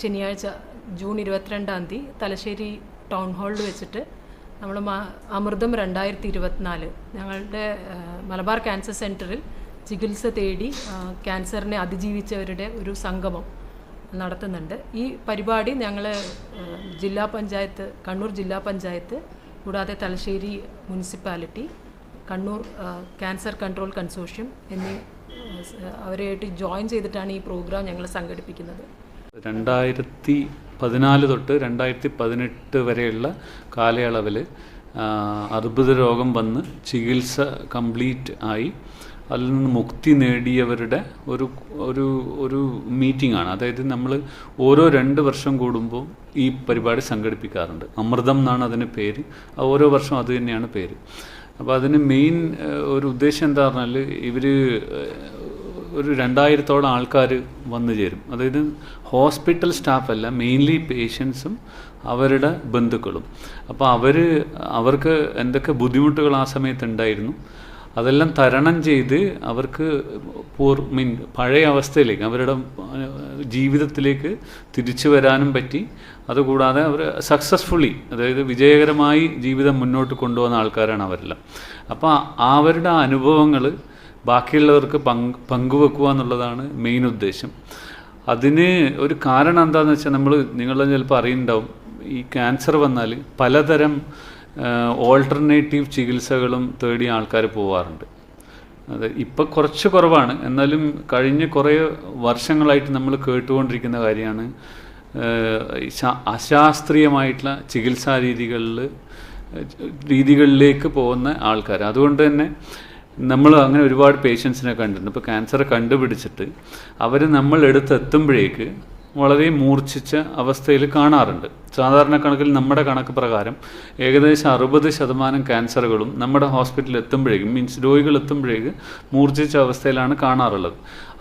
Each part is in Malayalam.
ശനിയാഴ്ച ജൂൺ ഇരുപത്തിരണ്ടാം തീയതി തലശ്ശേരി ടൗൺ ഹാളിൽ വെച്ചിട്ട് നമ്മൾ അമൃതം രണ്ടായിരത്തി ഇരുപത്തിനാല് ഞങ്ങളുടെ മലബാർ ക്യാൻസർ സെന്ററിൽ ചികിത്സ തേടി ക്യാൻസറിനെ അതിജീവിച്ചവരുടെ ഒരു സംഗമം നടത്തുന്നുണ്ട്. ഈ പരിപാടി ഞങ്ങൾ ജില്ലാ പഞ്ചായത്ത് കണ്ണൂർ ജില്ലാ പഞ്ചായത്ത് കൂടാതെ Thalassery municipality Kannur cancer control consortium എന്നീ അവരെയായിട്ട് ജോയിൻ ചെയ്തിട്ടാണ് ഈ പ്രോഗ്രാം ഞങ്ങൾ സംഘടിപ്പിക്കുന്നത്. രണ്ടായിരത്തി പതിനാല് തൊട്ട് രണ്ടായിരത്തി പതിനെട്ട് വരെയുള്ള കാലയളവിൽ അർബുദ രോഗം വന്ന് ചികിത്സ കംപ്ലീറ്റ് ആയി. അതിൽ നിന്ന് മുക്തി നേടിയവരുടെ ഒരു ഒരു ഒരു മീറ്റിംഗ് ആണ്. അതായത് നമ്മൾ ഓരോ രണ്ട് വർഷം കൂടുമ്പോൾ ഈ പരിപാടി സംഘടിപ്പിക്കാറുണ്ട്. അമൃതം എന്നാണ് അതിന് പേര്. ഓരോ വർഷം അത് തന്നെയാണ് പേര്. അപ്പോൾ അതിന് മെയിൻ ഒരു ഉദ്ദേശം എന്താ പറഞ്ഞാൽ ഇവർ ഒരു രണ്ടായിരത്തോളം ആൾക്കാർ വന്നു ചേരും. അതായത് ഹോസ്പിറ്റൽ സ്റ്റാഫല്ല മെയിൻലി പേഷ്യൻസും അവരുടെ ബന്ധുക്കളും. അപ്പോൾ അവർ അവർക്ക് എന്തൊക്കെ ബുദ്ധിമുട്ടുകൾ ആ സമയത്ത് ഉണ്ടായിരുന്നു അതെല്ലാം തരണം ചെയ്ത് അവർക്ക് പൂർ മീൻ പഴയ അവസ്ഥയിലേക്ക് അവരുടെ ജീവിതത്തിലേക്ക് തിരിച്ചു വരാനും പറ്റി. അതുകൂടാതെ അവർ സക്സസ്ഫുള്ളി അതായത് വിജയകരമായി ജീവിതം മുന്നോട്ട് കൊണ്ടുപോകുന്ന ആൾക്കാരാണ് അവരെല്ലാം. അപ്പോൾ അവരുടെ അനുഭവങ്ങൾ ബാക്കിയുള്ളവർക്ക് പങ്ക് പങ്കുവെക്കുക എന്നുള്ളതാണ് മെയിൻ ഉദ്ദേശം. അതിന് ഒരു കാരണം എന്താണെന്ന് വെച്ചാൽ നമ്മൾ നിങ്ങൾ ചിലപ്പോൾ അറിയുന്നുണ്ടാവും ഈ ക്യാൻസർ വന്നാൽ പലതരം ഓൾട്ടർനേറ്റീവ് ചികിത്സകളും തേടി ആൾക്കാർ പോവാറുണ്ട്. അത് ഇപ്പം കുറച്ച് കുറവാണ്. എന്നാലും കഴിഞ്ഞ കുറേ വർഷങ്ങളായിട്ട് നമ്മൾ കേട്ടുകൊണ്ടിരിക്കുന്ന കാര്യമാണ് അശാസ്ത്രീയമായിട്ടുള്ള ചികിത്സാ രീതികളിൽ രീതികളിലേക്ക് പോകുന്ന ആൾക്കാർ അതുകൊണ്ട് തന്നെ നമ്മൾ അങ്ങനെ ഒരുപാട് പേഷ്യൻസിനെ കണ്ടിട്ടുണ്ട്. ഇപ്പോൾ ക്യാൻസർ കണ്ടുപിടിച്ചിട്ട് അവർ നമ്മൾ എടുത്തെത്തുമ്പോഴേക്ക് വളരെ മൂർച്ഛിച്ച അവസ്ഥയിൽ കാണാറുണ്ട്. സാധാരണ കണക്കിൽ നമ്മുടെ കണക്ക് പ്രകാരം ഏകദേശം അറുപത് ശതമാനം ക്യാൻസറുകളും നമ്മുടെ ഹോസ്പിറ്റലിൽ എത്തുമ്പോഴേക്കും മീൻസ് രോഗികൾ എത്തുമ്പോഴേക്ക് മൂർച്ഛിച്ച അവസ്ഥയിലാണ് കാണാറുള്ളത്.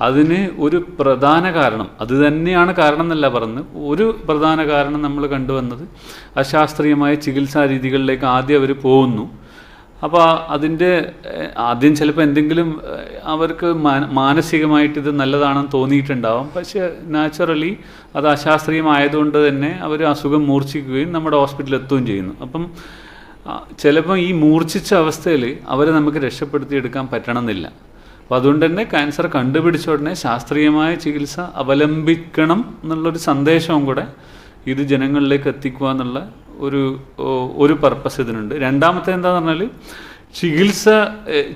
അതിന് ഒരു പ്രധാന കാരണം അത് തന്നെയാണ് കാരണം എന്നല്ല പറഞ്ഞത് ഒരു പ്രധാന കാരണം നമ്മൾ കണ്ടുവന്നത് അശാസ്ത്രീയമായ ചികിത്സാ രീതികളിലേക്ക് ആദ്യം അവർ പോകുന്നു. അപ്പോൾ അതിന്റെ ആദ്യം ചിലപ്പോൾ എന്തെങ്കിലും അവർക്ക് മാനസികമായിട്ട് ഇത് നല്ലതാണെന്ന് തോന്നിയിട്ടുണ്ടാവും. പക്ഷേ നാച്ചുറലി അത് അശാസ്ത്രീയമായതുകൊണ്ട് തന്നെ അവർ അസുഖം മൂർച്ഛിക്കുകയും നമ്മുടെ ഹോസ്പിറ്റലിൽ എത്തുകയും ചെയ്യുന്നു. അപ്പം ചിലപ്പം ചിലപ്പോൾ ഈ മൂർച്ഛിച്ച അവസ്ഥയിൽ അവരെ നമുക്ക് രക്ഷപ്പെടുത്തിയെടുക്കാൻ പറ്റണമെന്നില്ല. അപ്പോൾ അതുകൊണ്ട് തന്നെ ക്യാൻസർ കണ്ടുപിടിച്ച ഉടനെ ശാസ്ത്രീയമായ ചികിത്സ അവലംബിക്കണം എന്നുള്ളൊരു സന്ദേശവും കൂടെ ഇത് ജനങ്ങളിലേക്ക് എത്തിക്കുക എന്നുള്ള ഒരു ഒരു പർപ്പസ് ഇതിനുണ്ട്. രണ്ടാമത്തെ എന്താന്ന് പറഞ്ഞാൽ ചികിത്സ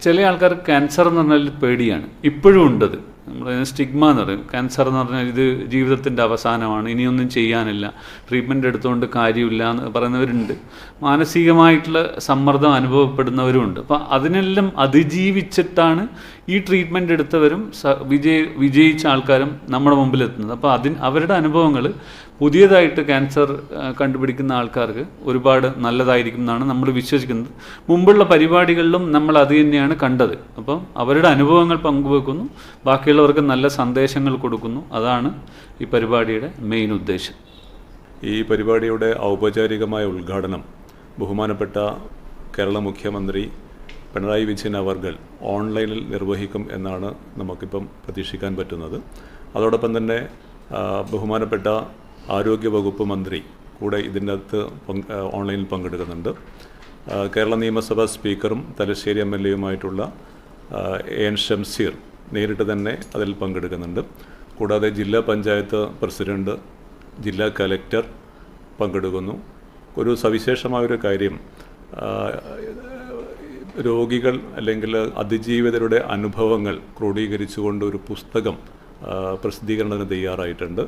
ചില ആൾക്കാർക്ക് ക്യാൻസർ എന്ന് പറഞ്ഞാൽ പേടിയാണ്. ഇപ്പോഴും ഉണ്ടത് നമ്മൾ സ്റ്റിഗ്മ എന്ന് പറയും. ക്യാൻസർ എന്ന് പറഞ്ഞാൽ ഇത് ജീവിതത്തിന്റെ അവസാനമാണ്. ഇനിയൊന്നും ചെയ്യാനില്ല. ട്രീറ്റ്മെന്റ് എടുത്തുകൊണ്ട് കാര്യമില്ല എന്ന് പറയുന്നവരുണ്ട്. മാനസികമായിട്ടുള്ള സമ്മർദ്ദം അനുഭവപ്പെടുന്നവരുമുണ്ട് അപ്പോൾ അതിനെല്ലാം അതിജീവിച്ചിട്ടാണ് ഈ ട്രീറ്റ്മെന്റ് എടുത്തവരും വിജയ വിജയിച്ച ആൾക്കാരും നമ്മുടെ മുമ്പിൽ എത്തുന്നത് അപ്പോൾ അതിന് അവരുടെ അനുഭവങ്ങൾ പുതിയതായിട്ട് ക്യാൻസർ കണ്ടുപിടിക്കുന്ന ആൾക്കാർക്ക് ഒരുപാട് നല്ലതായിരിക്കും എന്നാണ് നമ്മൾ വിശ്വസിക്കുന്നത്. മുമ്പുള്ള പരിപാടികളിലും നമ്മൾ അത് തന്നെയാണ് കണ്ടത്. അപ്പം അവരുടെ അനുഭവങ്ങൾ പങ്കുവെക്കുന്നു. ബാക്കിയുള്ളവർക്ക് നല്ല സന്ദേശങ്ങൾ കൊടുക്കുന്നു. അതാണ് ഈ പരിപാടിയുടെ മെയിൻ ഉദ്ദേശം. ഈ പരിപാടിയുടെ ഔപചാരികമായ ഉദ്ഘാടനം ബഹുമാനപ്പെട്ട കേരള മുഖ്യമന്ത്രി പിണറായി വിജയൻ അവർകൾ ഓൺലൈനിൽ നിർവഹിക്കും എന്നാണ് നമുക്കിപ്പം പ്രതീക്ഷിക്കാൻ പറ്റുന്നത്. അതോടൊപ്പം തന്നെ ബഹുമാനപ്പെട്ട ആരോഗ്യ വകുപ്പ് മന്ത്രി കൂടെ ഇതിന്റെ അകത്ത് ഓൺലൈനിൽ പങ്കെടുക്കുന്നുണ്ട്. കേരള നിയമസഭാ സ്പീക്കറും തലശ്ശേരി എം എൽ എയുമായിട്ടുള്ള എൻ ഷംസീർ നേരിട്ട് തന്നെ അതിൽ പങ്കെടുക്കുന്നുണ്ട്. കൂടാതെ ജില്ലാ പഞ്ചായത്ത് പ്രസിഡന്റ് ജില്ലാ കലക്ടർ പങ്കെടുക്കുന്നു. ഒരു സവിശേഷമായൊരു കാര്യം രോഗികൾ അല്ലെങ്കിൽ അതിജീവിതരുടെ അനുഭവങ്ങൾ ക്രോഡീകരിച്ചുകൊണ്ട് ഒരു പുസ്തകം പ്രസിദ്ധീകരണത്തിന് തയ്യാറായിട്ടുണ്ട്.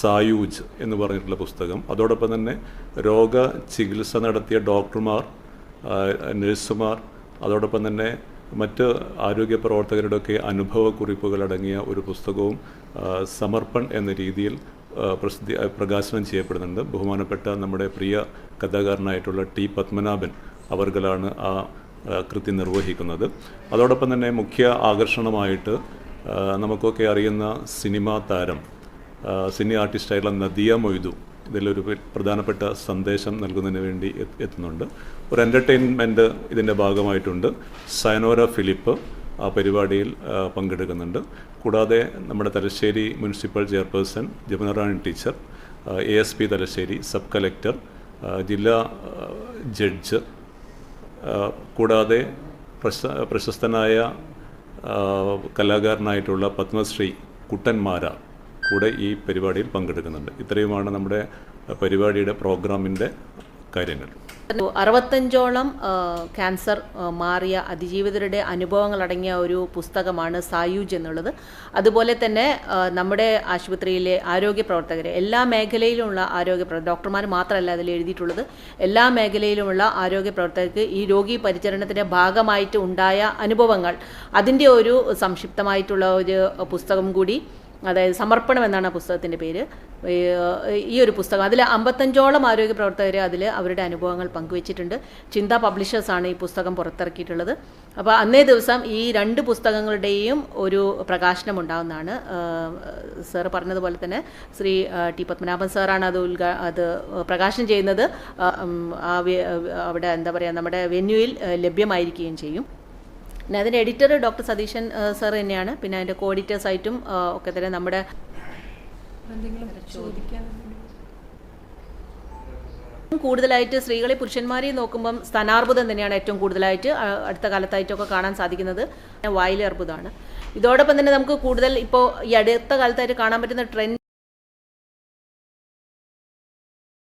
സായൂജ് എന്ന് പറഞ്ഞിട്ടുള്ള പുസ്തകം. അതോടൊപ്പം തന്നെ രോഗ ചികിത്സ നടത്തിയ ഡോക്ടർമാർ നഴ്സുമാർ അതോടൊപ്പം തന്നെ മറ്റ് ആരോഗ്യ പ്രവർത്തകരുടെയൊക്കെ അനുഭവക്കുറിപ്പുകൾ അടങ്ങിയ ഒരു പുസ്തകവും സമർപ്പൺ എന്ന രീതിയിൽ പ്രസിദ്ധി പ്രകാശനം ചെയ്യപ്പെടുന്നുണ്ട്. ബഹുമാനപ്പെട്ട നമ്മുടെ പ്രിയ കഥാകാരനായിട്ടുള്ള ടി പത്മനാഭൻ അവർകളാണ് ആ കൃത്യം നിർവഹിക്കുന്നത്. അതോടൊപ്പം തന്നെ മുഖ്യ ആകർഷണമായിട്ട് നമുക്കൊക്കെ അറിയുന്ന സിനിമാ താരം സിനി ആർട്ടിസ്റ്റായിട്ടുള്ള നദിയ മൊയ്തു ഇതിലൊരു പ്രധാനപ്പെട്ട സന്ദേശം നൽകുന്നതിന് വേണ്ടി എത്തുന്നുണ്ട്. ഒരു എന്റർടൈൻമെന്റ് ഇതിന്റെ ഭാഗമായിട്ടുണ്ട്. സയനോര ഫിലിപ്പ് ആ പരിപാടിയിൽ പങ്കെടുക്കുന്നുണ്ട്. കൂടാതെ നമ്മുടെ Thalassery municipal chairperson Jamunarani teacher A S P Thalassery sub collector ജില്ലാ ജഡ്ജ് കൂടാതെ പ്രശ പ്രശസ്തനായ കലാകാരനായിട്ടുള്ള പത്മശ്രീ കുട്ടന്മാര കൂടെ ഈ പരിപാടിയിൽ പങ്കെടുക്കുന്നുണ്ട്. ഇത്രയുമാണ് നമ്മുടെ പരിപാടിയുടെ പ്രോഗ്രാമിന്റെ കാര്യങ്ങൾ. അറുപത്തഞ്ചോളം ക്യാൻസർ മാറിയ അതിജീവിതരുടെ അനുഭവങ്ങൾ അടങ്ങിയ ഒരു പുസ്തകമാണ് സായൂജ് എന്നുള്ളത്. അതുപോലെ തന്നെ നമ്മുടെ ആശുപത്രിയിലെ ആരോഗ്യ പ്രവർത്തകരെ എല്ലാ മേഖലയിലുമുള്ള ആരോഗ്യ ഡോക്ടർമാർ മാത്രമല്ല അതിൽ എഴുതിയിട്ടുള്ളത് എല്ലാ മേഖലയിലുമുള്ള ആരോഗ്യ പ്രവർത്തകർക്ക് ഈ രോഗി പരിചരണത്തിന്റെ ഭാഗമായിട്ട് ഉണ്ടായ അനുഭവങ്ങൾ അതിന്റെ ഒരു സംക്ഷിപ്തമായിട്ടുള്ള ഒരു പുസ്തകം കൂടി അതായത് സമർപ്പണം എന്നാണ് ആ പുസ്തകത്തിന്റെ പേര്. ഈ, ഒരു പുസ്തകം. അതിൽ അമ്പത്തഞ്ചോളം ആരോഗ്യ പ്രവർത്തകർ അതിൽ അവരുടെ അനുഭവങ്ങൾ പങ്കുവച്ചിട്ടുണ്ട്. ചിന്ത പബ്ലിഷേഴ്സാണ് ഈ പുസ്തകം പുറത്തിറക്കിയിട്ടുള്ളത്. അപ്പോൾ അന്നേ ദിവസം ഈ രണ്ട് പുസ്തകങ്ങളുടെയും ഒരു പ്രകാശനം ഉണ്ടാകുന്നതാണ് സാർ പറഞ്ഞതുപോലെ തന്നെ ശ്രീ ടി പത്മനാഭൻ സാറാണ് അത് ഉദ്ഘാ അത് പ്രകാശനം ചെയ്യുന്നത്. അവിടെ എന്താ പറയുക നമ്മുടെ വെന്യൂയിൽ ലഭ്യമായിരിക്കുകയും ചെയ്യും. പിന്നെ അതിന്റെ എഡിറ്റർ ഡോക്ടർ സതീശൻ സർ തന്നെയാണ്. പിന്നെ അതിന്റെ കോഡിറ്റേഴ്സായിട്ടും ഒക്കെ തന്നെ നമ്മുടെ കൂടുതലായിട്ട് സ്ത്രീകളെ പുരുഷന്മാരെയും നോക്കുമ്പം സ്ഥാനാർബുദം തന്നെയാണ് ഏറ്റവും കൂടുതലായിട്ട് അടുത്ത കാലത്തായിട്ടൊക്കെ കാണാൻ സാധിക്കുന്നത്. വായിലെ അർബുദമാണ്. ഇതോടൊപ്പം തന്നെ നമുക്ക് കൂടുതൽ ഇപ്പോൾ ഈ അടുത്ത കാലത്തായിട്ട് കാണാൻ പറ്റുന്ന ട്രെൻഡ്